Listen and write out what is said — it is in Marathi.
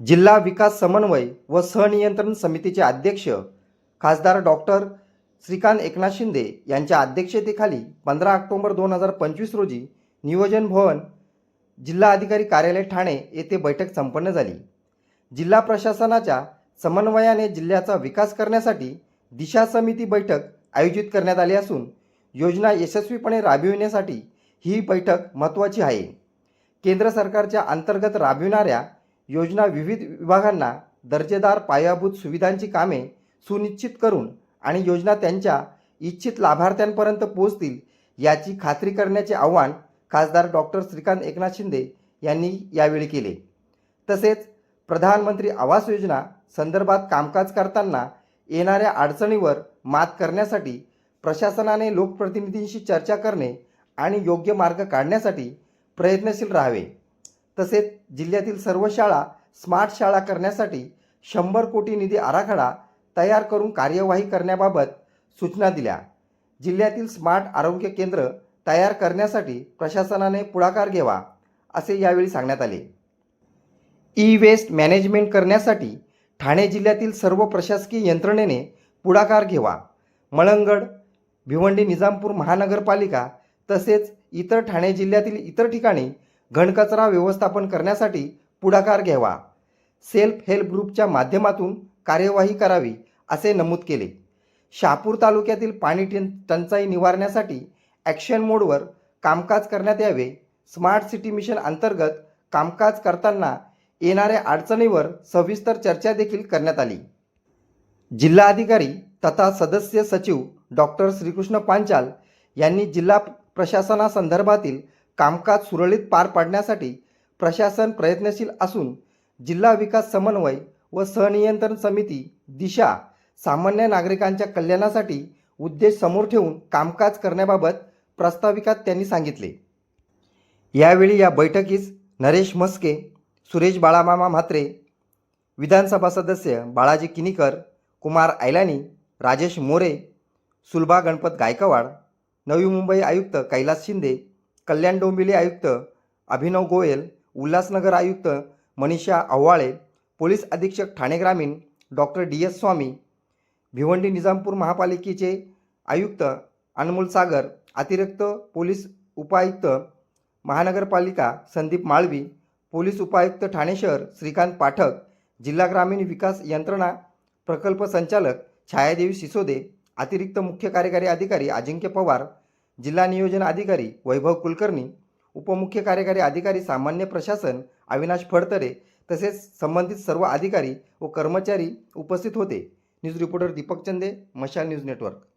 जिल्हा विकास समन्वय व सहनियंत्रण समितीचे अध्यक्ष खासदार डॉक्टर श्रीकांत एकनाथ शिंदे यांच्या अध्यक्षतेखाली पंधरा ऑक्टोबर दोन हजार पंचवीस रोजी नियोजन भवन जिल्हा अधिकारी कार्यालय ठाणे येथे बैठक संपन्न झाली. जिल्हा प्रशासनाच्या समन्वयाने जिल्ह्याचा विकास करण्यासाठी दिशा समिती बैठक आयोजित करण्यात आली असून योजना यशस्वीपणे राबविण्यासाठी ही बैठक महत्त्वाची आहे. केंद्र सरकारच्या अंतर्गत राबविणाऱ्या योजना विविध विभागांना दर्जेदार पायाभूत सुविधांची कामे सुनिश्चित करून आणि योजना त्यांच्या इच्छित लाभार्थ्यांपर्यंत पोहोचतील याची खात्री करण्याचे आव्हान खासदार डॉक्टर श्रीकांत एकनाथ शिंदे यांनी यावेळी केले. तसेच प्रधानमंत्री आवास योजना संदर्भात कामकाज करताना येणाऱ्या अडचणीवर मात करण्यासाठी प्रशासनाने लोकप्रतिनिधींशी चर्चा करणे आणि योग्य मार्ग काढण्यासाठी प्रयत्नशील राहावे. तसेच जिल्ह्यातील सर्व शाळा स्मार्ट शाळा करण्यासाठी शंभर कोटी निधी आराखडा तयार करून कार्यवाही करण्याबाबत सूचना दिल्या. जिल्ह्यातील स्मार्ट आरोग्य केंद्र तयार करण्यासाठी प्रशासनाने पुढाकार घ्यावा असे यावेळी सांगण्यात आले. ई वेस्ट मॅनेजमेंट करण्यासाठी ठाणे जिल्ह्यातील सर्व प्रशासकीय यंत्रणेने पुढाकार घ्यावा. मळंगड भिवंडी निजामपूर महानगरपालिका तसेच इतर ठाणे जिल्ह्यातील इतर ठिकाणी घनकचरा व्यवस्थापन करण्यासाठी पुढाकार घ्यावा. सेल्फ हेल्प ग्रुपच्या माध्यमातून कार्यवाही करावी असे नमूद केले. शहापूर तालुक्यातील पाणी टं टंचाई निवारण्यासाठी ॲक्शन मोडवर कामकाज करण्यात यावे. स्मार्ट सिटी मिशन अंतर्गत कामकाज करताना येणाऱ्या अडचणीवर सविस्तर चर्चा देखील करण्यात आली. जिल्हाधिकारी तथा सदस्य सचिव डॉक्टर श्रीकृष्ण पांचाल यांनी जिल्हा प्रशासनासंदर्भातील कामकाज सुरळीत पार पाडण्यासाठी प्रशासन प्रयत्नशील असून जिल्हा विकास समन्वय व सहनियंत्रण समिती दिशा सामान्य नागरिकांच्या कल्याणासाठी उद्देश समोर ठेवून कामकाज करण्याबाबत प्रस्ताविकात त्यांनी सांगितले. यावेळी या बैठकीस नरेश मस्के सुरेश बाळामामा म्हात्रे विधानसभा सदस्य बाळाजी किनीकर कुमार ऐलानी राजेश मोरे सुलभा गणपत गायकवाड नवी मुंबई आयुक्त कैलास शिंदे कल्याण डोंबिवली आयुक्त अभिनव गोयल उल्हासनगर आयुक्त मनीषा आव्हाळे पोलीस अधीक्षक ठाणे ग्रामीण doctor D S Swami Bhiwandi Nizampur महापालिकेचे आयुक्त अनमोल सागर अतिरिक्त पोलीस उपायुक्त महानगरपालिका संदीप माळवी पोलीस उपायुक्त ठाणे शहर श्रीकांत पाठक जिल्हा ग्रामीण विकास यंत्रणा प्रकल्प संचालक छायादेवी सिसोदे अतिरिक्त मुख्य कार्यकारी अधिकारी अजिंक्य पवार जिल्हा नियोजन अधिकारी वैभव कुलकर्णी उपमुख्य कार्यकारी अधिकारी सामान्य प्रशासन अविनाश फडतरे तसेच संबंधित सर्व अधिकारी व कर्मचारी उपस्थित होते. न्यूज रिपोर्टर दीपक चंदे मशाल न्यूज नेटवर्क.